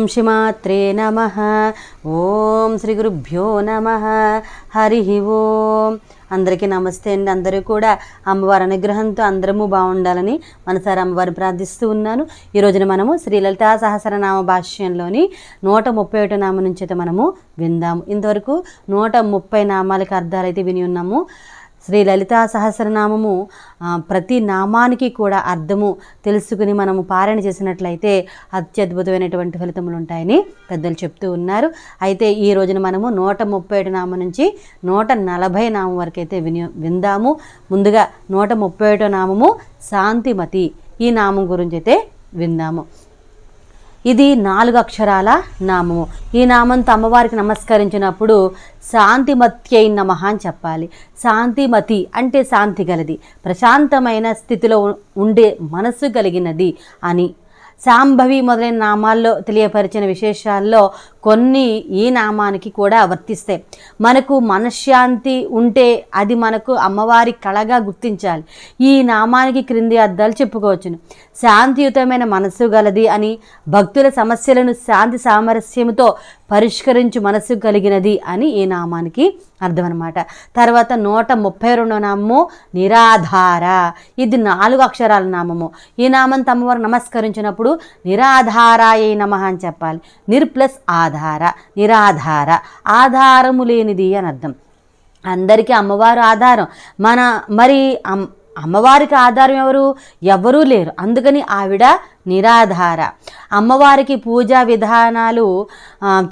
ఓం శ్రీమాత్రే నమ ఓం శ్రీ గురుభ్యో నమ హరి ఓం. అందరికీ నమస్తే అండి. అందరూ కూడా అమ్మవారి అనుగ్రహంతో అందరము బాగుండాలని మనసారి అమ్మవారిని ప్రార్థిస్తూ ఉన్నాను. ఈ రోజున మనము శ్రీ లలితా సహస్రనామ భాష్యంలోని నూట ముప్పై ఒకటో నామం నుంచి అయితే మనము విందాము. ఇంతవరకు నూట ముప్పై నామాలకు అర్థాలు అయితే విని ఉన్నాము. శ్రీ లలితా సహస్రనామము ప్రతి నామానికి కూడా అర్థము తెలుసుకుని మనము పారాయణ చేసినట్లయితే అత్యద్భుతమైనటువంటి ఫలితములు ఉంటాయని పెద్దలు చెప్తూ ఉన్నారు. అయితే ఈ రోజున మనము నూట ముప్పై ఏడు నామం నుంచి నూట నలభై నామం వరకు అయితే విని విందాము. ముందుగా నూట ముప్పై ఏడో నామము శాంతిమతి. ఈ నామం గురించి అయితే విందాము. ఇది నాలుగు అక్షరాల నామము. ఈ నామంతో అమ్మవారికి నమస్కరించినప్పుడు శాంతిమత్యై నమ అని చెప్పాలి. శాంతిమతి అంటే శాంతి గలది. ప్రశాంతమైన స్థితిలో ఉండే మనస్సు కలిగినది అని శాంభవి మొదలైన నామాల్లో తెలియపరిచిన విశేషాల్లో కొన్ని ఈ నామానికి కూడా వర్తిస్తాయి. మనకు మనశ్శాంతి ఉంటే అది మనకు అమ్మవారి కళగా గుర్తించాలి. ఈ నామానికి క్రింది అర్థాలు చెప్పుకోవచ్చును. శాంతియుతమైన మనస్సు గలది అని భక్తుల సమస్యలను శాంతి సామరస్యముతో పరిష్కరించు మనస్సు కలిగినది అని ఈ నామానికి అర్థం అనమాట తర్వాత నూట ముప్పై రెండో నామము నిరాధార. ఇది నాలుగు అక్షరాల నామము. ఈ నామం తమవారు నమస్కరించినప్పుడు నిరాధారాయ నమ అని చెప్పాలి. నిర్ ప్లస్ ఆధార. నిరాధార. ఆధారము లేనిది అని అర్థం. అందరికీ అమ్మవారు ఆధారం. మన మరి అమ్ అమ్మవారికి ఆధారం ఎవరు? ఎవరూ లేరు. అందుకని ఆవిడ నిరాధార. అమ్మవారికి పూజా విధానాలు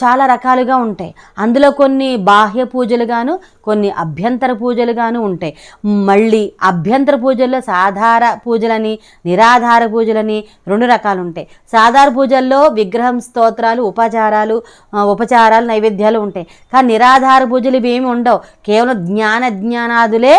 చాలా రకాలుగా ఉంటాయి. అందులో కొన్ని బాహ్య పూజలుగాను కొన్ని అభ్యంతర పూజలుగాను ఉంటాయి. మళ్ళీ అభ్యంతర పూజల్లో సాధార పూజలని నిరాధార పూజలని రెండు రకాలు ఉంటాయి. సాధారణ పూజల్లో విగ్రహం స్తోత్రాలు ఉపచారాలు ఉపచారాలు నైవేద్యాలు ఉంటాయి. కానీ నిరాధార పూజలు ఇవేమి ఉండవు. కేవలం జ్ఞాన జ్ఞానాదులే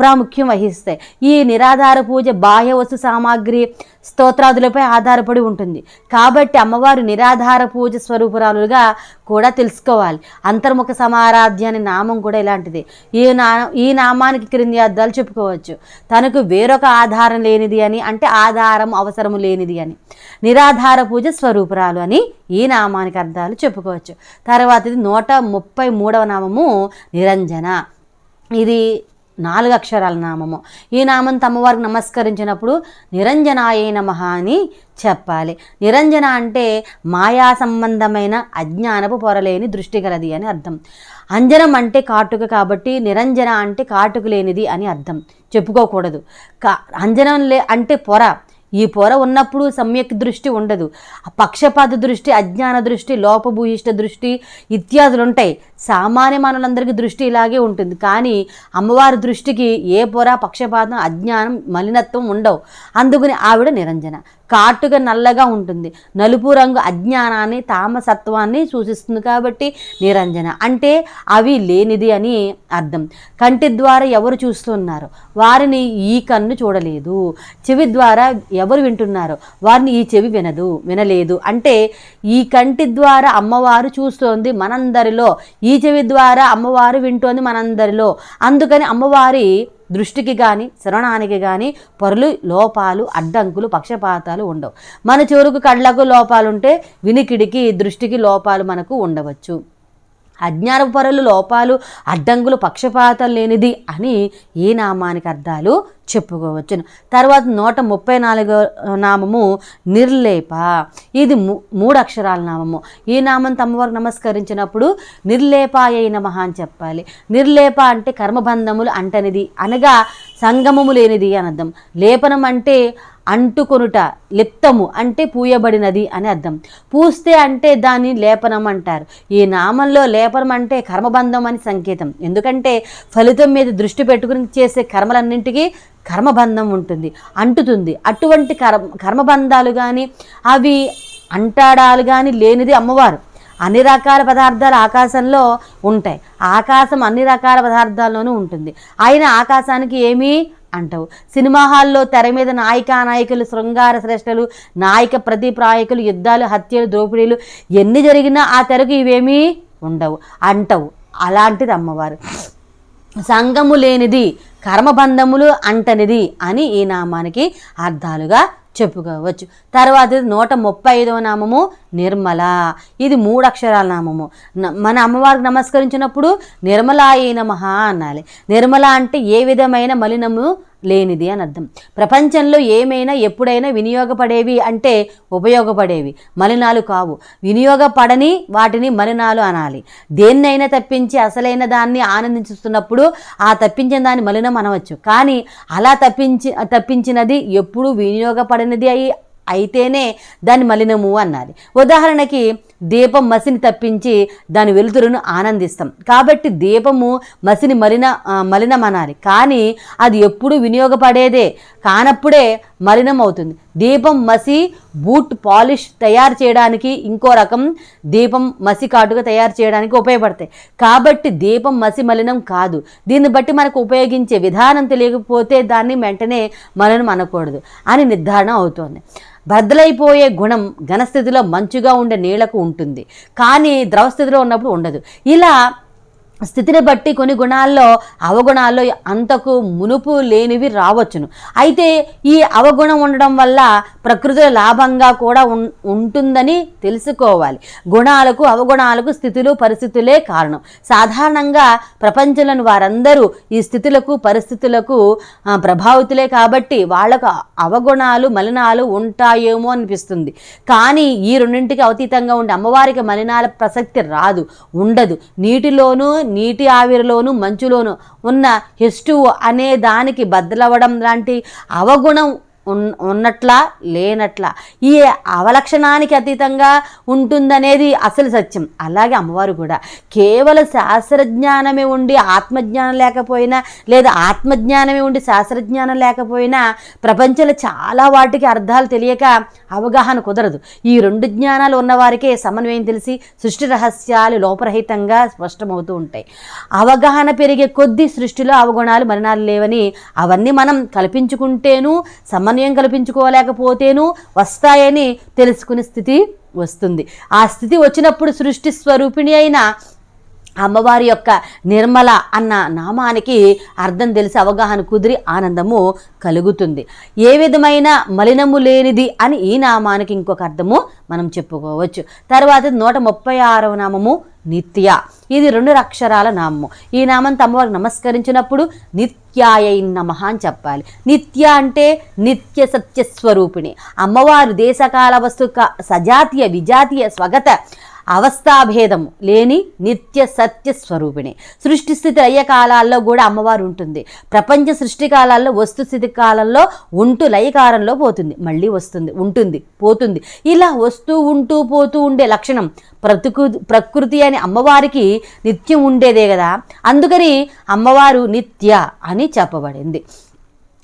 ప్రాముఖ్యం వహిస్తాయి. ఈ నిరాధార పూజ బాహ్య వస్తు సామాగ్రి స్తోత్రాదులపై ఆధారపడి ఉంటుంది. కాబట్టి అమ్మవారు నిరాధార పూజ స్వరూపురాలుగా కూడా తెలుసుకోవాలి. అంతర్ముఖ సమారాధ్య అనే నామం కూడా ఇలాంటిది. ఈ నా ఈ నామానికి క్రింది అర్థాలు చెప్పుకోవచ్చు. తనకు వేరొక ఆధారం లేనిది అని అంటే ఆధారం అవసరము లేనిది అని. నిరాధార పూజ స్వరూపురాలు అని ఈ నామానికి అర్థాలు చెప్పుకోవచ్చు. తర్వాతది నూట ముప్పై మూడవ నామము నిరంజన. ఇది నాలుగు అక్షరాల నామము. ఈ నామం అమ్మవారికి నమస్కరించినప్పుడు నిరంజనాయ నమః అని చెప్పాలి. నిరంజన అంటే మాయా సంబంధమైన అజ్ఞానపు పొరలేని దృష్టి గలది అని అర్థం. అంజనం అంటే కాటుక కాబట్టి నిరంజన అంటే కాటుకు లేనిది అని అర్థం. చెప్పుకోకూడదు. కా అంజనం లే అంటే పొర. ఈ పొర ఉన్నప్పుడు సమ్యక్ దృష్టి ఉండదు. పక్షపాత దృష్టి అజ్ఞాన దృష్టి లోపభూయిష్ట దృష్టి ఇత్యాదులు ఉంటాయి సామాన్య మానవులందరికీ దృష్టి ఇలాగే ఉంటుంది. కానీ అమ్మవారి దృష్టికి ఏ పొర పక్షపాతం అజ్ఞానం మలినత్వం ఉండవు. అందుకని ఆవిడ నిరంజన. కాటుగా నల్లగా ఉంటుంది. నలుపు రంగు అజ్ఞానాన్ని తామసత్వాన్ని సూచిస్తుంది కాబట్టి నిరంజన. అంటే అవి లేనిది అని అర్థం. కంటి ద్వారా ఎవరు చూస్తున్నారు? వారిని ఈ కన్ను చూడలేదు. చెవి ద్వారా ఎవరు వింటున్నారో? వారిని ఈ చెవి వినదు వినలేదు. అంటే ఈ కంటి ద్వారా అమ్మవారు చూస్తోంది మనందరిలో. ఈ చెవి ద్వారా అమ్మవారు వింటోంది మనందరిలో. అందుకని అమ్మవారి దృష్టికి కానీ శ్రవణానికి కానీ పొరలు లోపాలు అడ్డంకులు పక్షపాతాలు ఉండవు. మన చెవులకు కళ్ళకు లోపాలుంటే వినికిడికి దృష్టికి లోపాలు మనకు ఉండవచ్చు. అజ్ఞాన పొరలు లోపాలు అడ్డంకులు పక్షపాతం లేనిది అని ఈ నామానికి అర్థాలు చెప్పుకోవచ్చును తర్వాత నూట ముప్పై నాలుగో నామము నిర్లేప. ఇది మూడు అక్షరాల నామము. ఈ నామం తమ్మవారికి నమస్కరించినప్పుడు నిర్లేపాయ నమః అని చెప్పాలి. నిర్లేప అంటే కర్మబంధములు అంటనిది అనగా సంగమము లేనిది అని అర్థం. లేపనం అంటే అంటుకొనుట లిప్తము అంటే పూయబడినది అని అర్థం. పూస్తే అంటే దాన్ని లేపనం అంటారు. ఈ నామంలో లేపనం అంటే కర్మబంధం అని సంకేతం. ఎందుకంటే ఫలితం మీద దృష్టి పెట్టుకుని చేసే కర్మలన్నింటికీ కర్మబంధం ఉంటుంది అంటుతుంది. అటువంటి కర్మ కర్మబంధాలు కానీ అవి అంటాడాలు కానీ లేనిది అమ్మవారు. అన్ని రకాల పదార్థాలు ఆకాశంలో ఉంటాయి. ఆకాశం అన్ని రకాల పదార్థాల్లోనూ ఉంటుంది. ఆయన ఆకాశానికి ఏమీ అంటావు. సినిమా హాల్లో తెర మీద నాయికా నాయకులు శృంగార శ్రేష్టలు నాయక ప్రతిప్రాయకులు యుద్ధాలు హత్యలు దోపిడీలు ఎన్ని జరిగినా ఆ తెరకు ఇవేమీ ఉండవు అంటవు. అలాంటిది అమ్మవారు. సంగము లేనిది కర్మబంధములు అంటనిది అని ఈ నామానికి అర్థాలుగా చెప్పుకోవచ్చు. తర్వాత ఇది నూట ముప్పై ఐదవ నామము నిర్మల. ఇది మూడు అక్షరాల నామము మన అమ్మవారికి నమస్కరించినప్పుడు నిర్మలాయ నమః అనాలి. నిర్మల అంటే ఏ విధమైన మలినము లేనిది అని అర్థం. ప్రపంచంలో ఏమైనా ఎప్పుడైనా వినియోగపడేవి అంటే ఉపయోగపడేవి. మలినాలు కావు. వినియోగపడని వాటిని మలినాలు అనాలి. దేన్నైనా తప్పించి అసలైన దాన్ని ఆనందిస్తున్నప్పుడు ఆ తప్పించిన దాన్ని మలినం అనవచ్చు. కానీ అలా తప్పించి తప్పించినది ఎప్పుడు వినియోగపడనిది అయి అయితేనే దాన్ని మలినము అన్నది. ఉదాహరణకి దీపం మసిని తప్పించి దాని వెలుతురును ఆనందిస్తాం. కాబట్టి దీపము మసిని మలిన మలినమనాలి. కానీ అది ఎప్పుడు వినియోగపడేదే కానప్పుడే మలినం అవుతుంది దీపం మసి బూట్ పాలిష్ తయారు చేయడానికి ఇంకో రకం దీపం మసి కాటుగా తయారు చేయడానికి ఉపయోగపడతాయి. కాబట్టి దీపం మసి మలినం కాదు. దీన్ని బట్టి మనకు ఉపయోగించే విధానం తెలియకపోతే దాన్ని వెంటనే మలినం అనకూడదు అని నిర్ధారణ అవుతోంది. బద్దలైపోయే గుణం ఘనస్థితిలో మంచుగా ఉండే నీళ్ళకు ఉంటుంది. కానీ ద్రవస్థితిలో ఉన్నప్పుడు ఉండదు. ఇలా స్థితిని బట్టి కొన్ని గుణాల్లో అవగుణాల్లో అంతకు మునుపు లేనివి రావచ్చును. అయితే ఈ అవగుణం ఉండడం వల్ల ప్రకృతిలో లాభంగా కూడా ఉం- ఉంటుందని తెలుసుకోవాలి. గుణాలకు అవగుణాలకు స్థితులు పరిస్థితులే కారణం. సాధారణంగా ప్రపంచంలోని వారందరూ ఈ స్థితులకు పరిస్థితులకు ప్రభావితులే కాబట్టి వాళ్ళకు అవగుణాలు మలినాలు ఉంటాయేమో అనిపిస్తుంది. కానీ ఈ రెండింటికి అతీతంగా ఉండే అమ్మవారికి మలినాల ప్రసక్తి రాదు ఉండదు. నీటిలోనూ నీటి ఆవిరిలోనూ మంచులోనూ ఉన్న హెస్టు అనే దానికి బద్దలవ్వడం లాంటి అవగుణం ఉన్నట్లా లేనట్లా. ఈ అవలక్షణానికి అతీతంగా ఉంటుందనేది అసలు సత్యం. అలాగే అమ్మవారు కూడా. కేవలం శాస్త్రజ్ఞానమే ఉండి ఆత్మజ్ఞానం లేకపోయినా లేదా ఆత్మజ్ఞానమే ఉండి శాస్త్రజ్ఞానం లేకపోయినా ప్రపంచంలో చాలా వాటికి అర్థాలు తెలియక అవగాహన కుదరదు. ఈ రెండు జ్ఞానాలు ఉన్నవారికే సమన్వయం తెలిసి సృష్టి రహస్యాలు లోపరహితంగా స్పష్టమవుతూ ఉంటాయి. అవగాహన పెరిగే కొద్దీ సృష్టిలో అవగుణాలు మరణాలు లేవని అవన్నీ మనం కల్పించుకుంటేనూ సమ సమన్వయం కల్పించుకోలేకపోతేనూ వస్తాయని తెలుసుకునే స్థితి వస్తుంది. ఆ స్థితి వచ్చినప్పుడు సృష్టి స్వరూపిణి అయిన అమ్మవారి యొక్క నిర్మల అన్న నామానికి అర్థం తెలిసి అవగాహన కుదిరి ఆనందము కలుగుతుంది. ఏ విధమైన మలినము లేనిది అని ఈ నామానికి ఇంకొక అర్థము మనం చెప్పుకోవచ్చు. తర్వాత నూట ముప్పై ఆరవ నామము నిత్య. ఇది రెండు అక్షరాల నామము. ఈ నామంతో అమ్మవారికి నమస్కరించినప్పుడు నిత్యాయ నమః అని చెప్పాలి. నిత్య అంటే నిత్య సత్య స్వరూపిణి అమ్మవారు దేశకాల వస్తు సజాతీయ విజాతీయ స్వగత అవస్థాభేదం లేని నిత్య సత్య స్వరూపిణి. సృష్టి స్థితి లయ కాలాల్లో కూడా అమ్మవారు ఉంటుంది. ప్రపంచ సృష్టి కాలాల్లో వస్తు స్థితి కాలంలో ఉంటూ లయకారంలో పోతుంది. మళ్ళీ వస్తుంది ఉంటుంది పోతుంది. ఇలా వస్తూ ఉంటూ పోతూ ఉండే లక్షణం ప్రతికు ప్రకృతి అని అమ్మవారికి నిత్యం ఉండేదే కదా. అందుకని అమ్మవారు నిత్య అని చెప్పబడింది.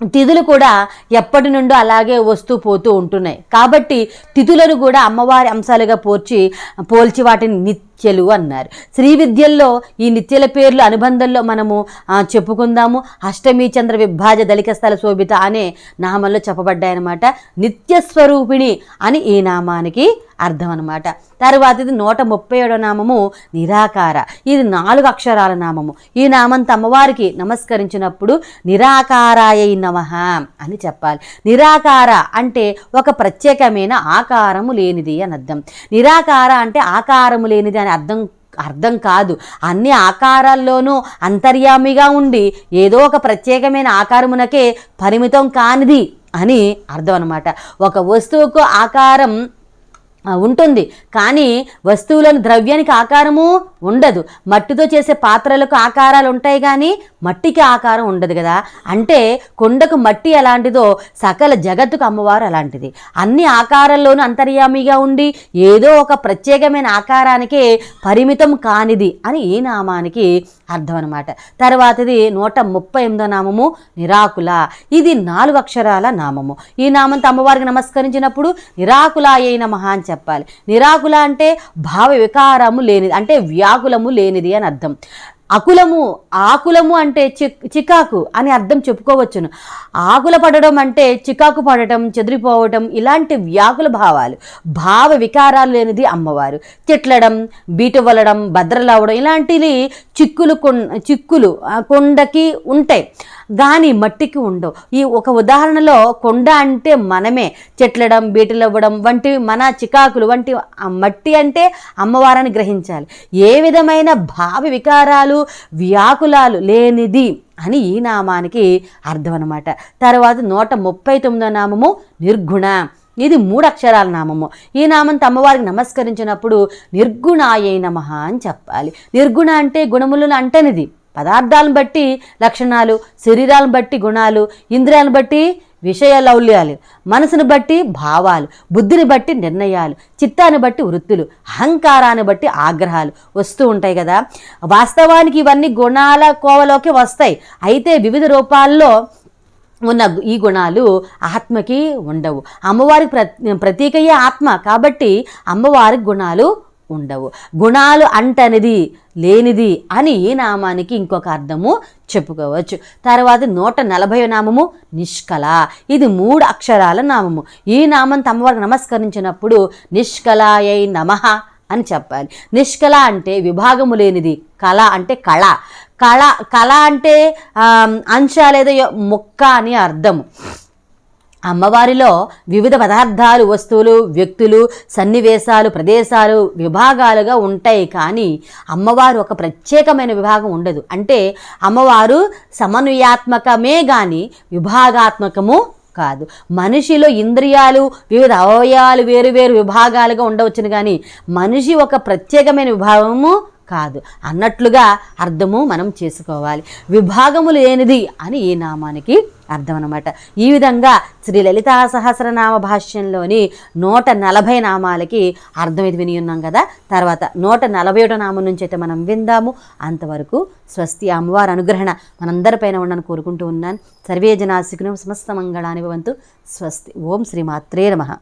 తిథులు కూడా ఎప్పటి నుండో అలాగే వస్తూ పోతూ ఉంటున్నాయి. కాబట్టి తిథులను కూడా అమ్మవారి అంశాలుగా పోర్చి పోల్చి వాటిని నిత్యలు అన్నారు. శ్రీ విద్యల్లో ఈ నిత్యల పేర్లు అనుబంధంలో మనము చెప్పుకుందాము. అష్టమి చంద్ర విభాజ దళిక స్థల శోభిత అనే నామంలో చెప్పబడ్డాయన్నమాట. నిత్య స్వరూపిణి అని ఈ నామానికి అర్థం అనమాట తర్వాత ఇది నూట ముప్పై ఏడో నామము నిరాకార. ఇది నాలుగు అక్షరాల నామము. ఈ నామంత అమ్మవారికి నమస్కరించినప్పుడు నిరాకారాయ నమః అని చెప్పాలి. నిరాకార అంటే ఒక ప్రత్యేకమైన ఆకారము లేనిది అని అర్థం నిరాకార అంటే ఆకారము లేనిది అని అర్థం అర్థం కాదు. అన్ని ఆకారాల్లోనూ అంతర్యామిగా ఉండి ఏదో ఒక ప్రత్యేకమైన ఆకారమునకే పరిమితం కానిది అని అర్థం అనమాట ఒక వస్తువుకు ఆకారం ఉంటుంది. కానీ వస్తువులను ద్రవ్యానికి ఆకారము ఉండదు. మట్టితో చేసే పాత్రలకు ఆకారాలు ఉంటాయి కానీ మట్టికి ఆకారం ఉండదు కదా. అంటే కొండకు మట్టి ఎలాంటిదో సకల జగత్తుకు అమ్మవారు అలాంటిది. అన్ని ఆకారాల్లోనూ అంతర్యామిగా ఉండి ఏదో ఒక ప్రత్యేకమైన ఆకారానికే పరిమితం కానిది అని ఈ నామానికి అర్థం అనమాట తర్వాతది నూట ముప్పై ఎనిమిదో నామము నిరాకుల. ఇది నాలుగు అక్షరాల నామము. ఈ నామంతో అమ్మవారికి నమస్కరించినప్పుడు నిరాకులాయై మహా అని చెప్పాలి. నిరాకుల అంటే భావ వికారము లేనిది అంటే వ్యాకులము లేనిది అని అర్థం. అకులము ఆకులము అంటే చిక్ చికాకు అని అర్థం చెప్పుకోవచ్చును. ఆకుల పడడం అంటే చికాకు పడటం చెదిరిపోవటం ఇలాంటి వ్యాకుల భావాలు. భావ వికారాలు లేనిది అమ్మవారు. తిట్లడం బీటు వలడం భద్రలవడం ఇలాంటివి చిక్కులు కొన్ చిక్కులు కొండకి ఉంటాయి. కానీ మట్టికి ఉండవు. ఈ ఒక ఉదాహరణలో కొండ అంటే మనమే. చెట్లడం బీటలవ్వడం వంటి మన చికాకులు వంటి మట్టి అంటే అమ్మవారిని గ్రహించాలి. ఏ విధమైన భావ వికారాలు వ్యాకులాలు లేనిది అని ఈ నామానికి అర్థం అనమాట తర్వాత నూట ముప్పై తొమ్మిదో నామము నిర్గుణ. ఇది మూడు అక్షరాల నామము. ఈ నామంతో అమ్మవారికి నమస్కరించినప్పుడు నిర్గుణాయై నమ అని చెప్పాలి. నిర్గుణ అంటే గుణములను అంటనిది. పదార్థాలను బట్టి లక్షణాలు శరీరాలను బట్టి గుణాలు ఇంద్రియాలను బట్టి విషయ లౌల్యాలు మనసును బట్టి భావాలు బుద్ధిని బట్టి నిర్ణయాలు చిత్తాన్ని బట్టి వృత్తులు అహంకారాన్ని బట్టి ఆగ్రహాలు వస్తూ ఉంటాయి కదా. వాస్తవానికి ఇవన్నీ గుణాల కోవలోకి వస్తాయి. అయితే వివిధ రూపాల్లో ఉన్న ఈ గుణాలు ఆత్మకి ఉండవు. అమ్మవారికి ప్రతీకయ్యే ఆత్మ కాబట్టి అమ్మవారికి గుణాలు ఉండవు. గుణాలు అంటనిది లేనిది అని ఈ నామానికి ఇంకొక అర్థము చెప్పుకోవచ్చు. తర్వాత నూట నలభై నామము నిష్కల ఇది మూడు అక్షరాల నామము. ఈ నామం అమ్మవారికి నమస్కరించినప్పుడు నిష్కలాయై నమః అని చెప్పాలి. నిష్కళ అంటే విభాగము లేనిది కళ అంటే కళ. కళ కళ అంటే అంశాలేదో అంశ లేదా మొక్క అని అర్థము. అమ్మవారిలో వివిధ పదార్థాలు వస్తువులు వ్యక్తులు సన్నివేశాలు ప్రదేశాలు విభాగాలుగా ఉంటాయి. కానీ అమ్మవారు ఒక ప్రత్యేకమైన విభాగం ఉండదు. అంటే అమ్మవారు సమన్వయాత్మకమే కానీ విభాగాత్మకము కాదు. మనిషిలో ఇంద్రియాలు వివిధ అవయవాలు వేరు వేరు విభాగాలుగా ఉండవచ్చును కానీ మనిషి ఒక ప్రత్యేకమైన విభాగము కాదు. అన్నట్లుగా అర్థము మనం చేసుకోవాలి. విభాగము లేనిది అని ఈ నామానికి అర్థం అనమాట ఈ విధంగా శ్రీ లలితా సహస్రనామ భాష్యంలోని నూట నలభై నామాలకి అర్థం ఇది విని ఉన్నాం కదా. తర్వాత నూట నలభై ఒకటో నామం నుంచి అయితే మనం విందాము. అంతవరకు స్వస్తి అమ్మవారి అనుగ్రహణ మనందరిపైన ఉండని కోరుకుంటూ ఉన్నాను. సర్వే జనాశికును సమస్త మంగళాన్ని భవంతు. స్వస్తి. ఓం శ్రీ మాత్రే నమః.